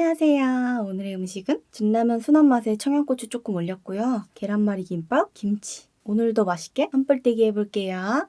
안녕하세요. 오늘의 음식은 진라면 순한 맛에 청양고추 조금 올렸고요. 계란말이 김밥, 김치. 오늘도 맛있게 한뿔떼기 해볼게요.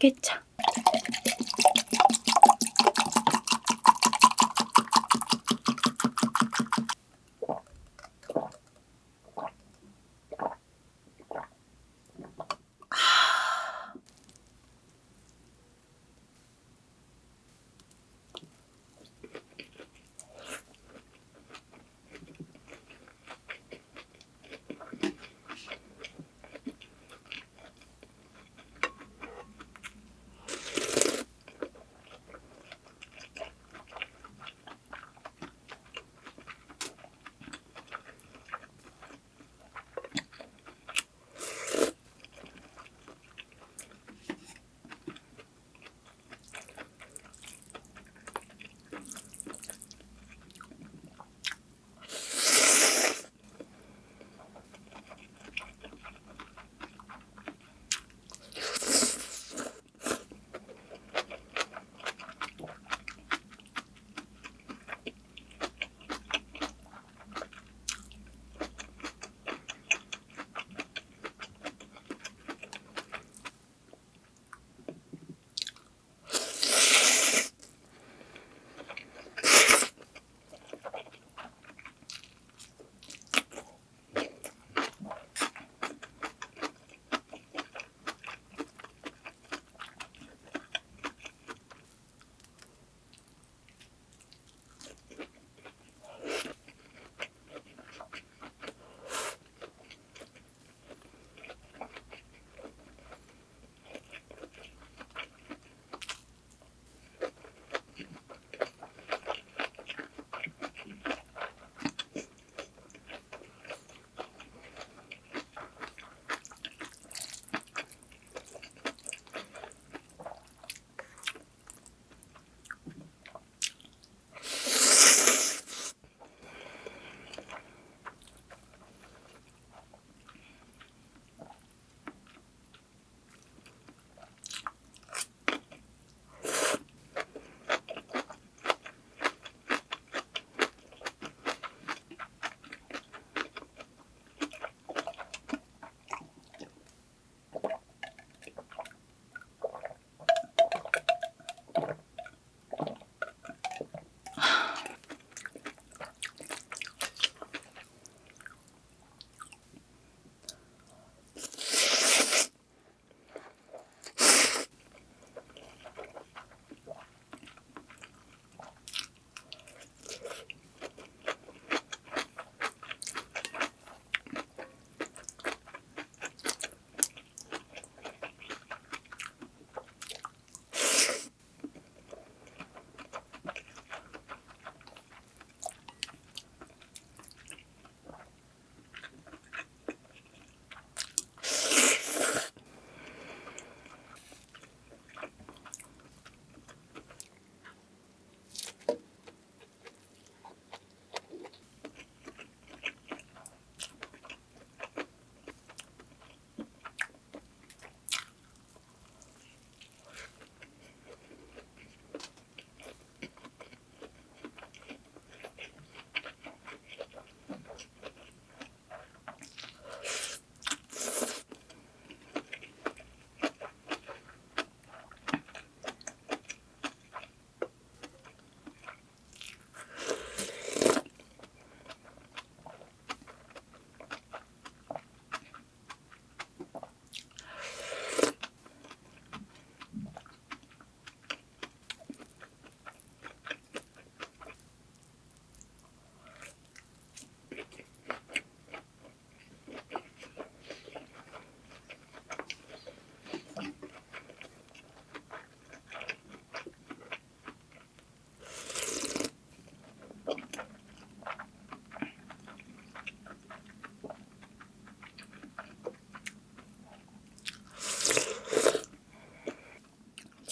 깨차.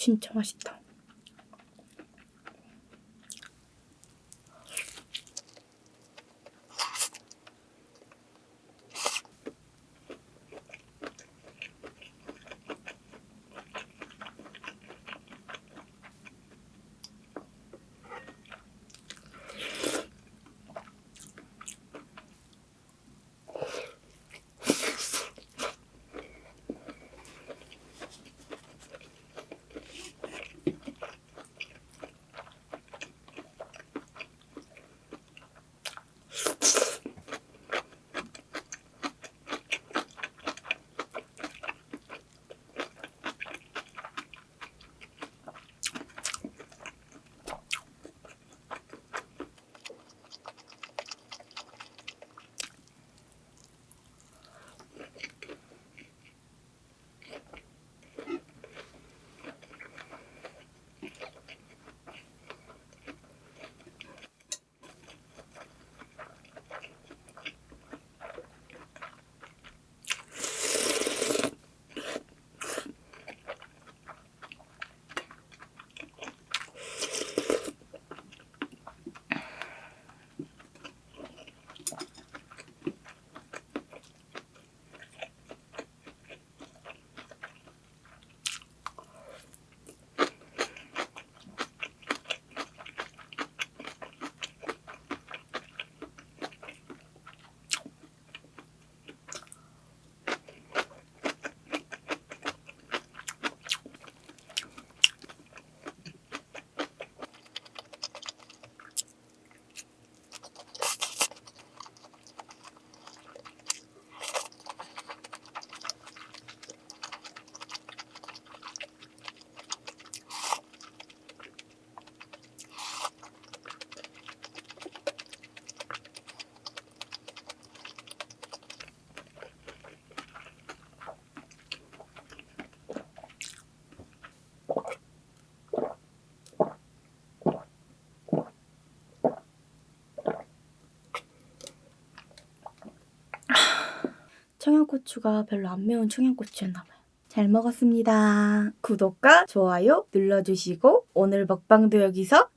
진짜 맛있다. 청양고추가 별로 안 매운 청양고추였나봐요. 잘 먹었습니다. 구독과 좋아요 눌러주시고 오늘 먹방도 여기서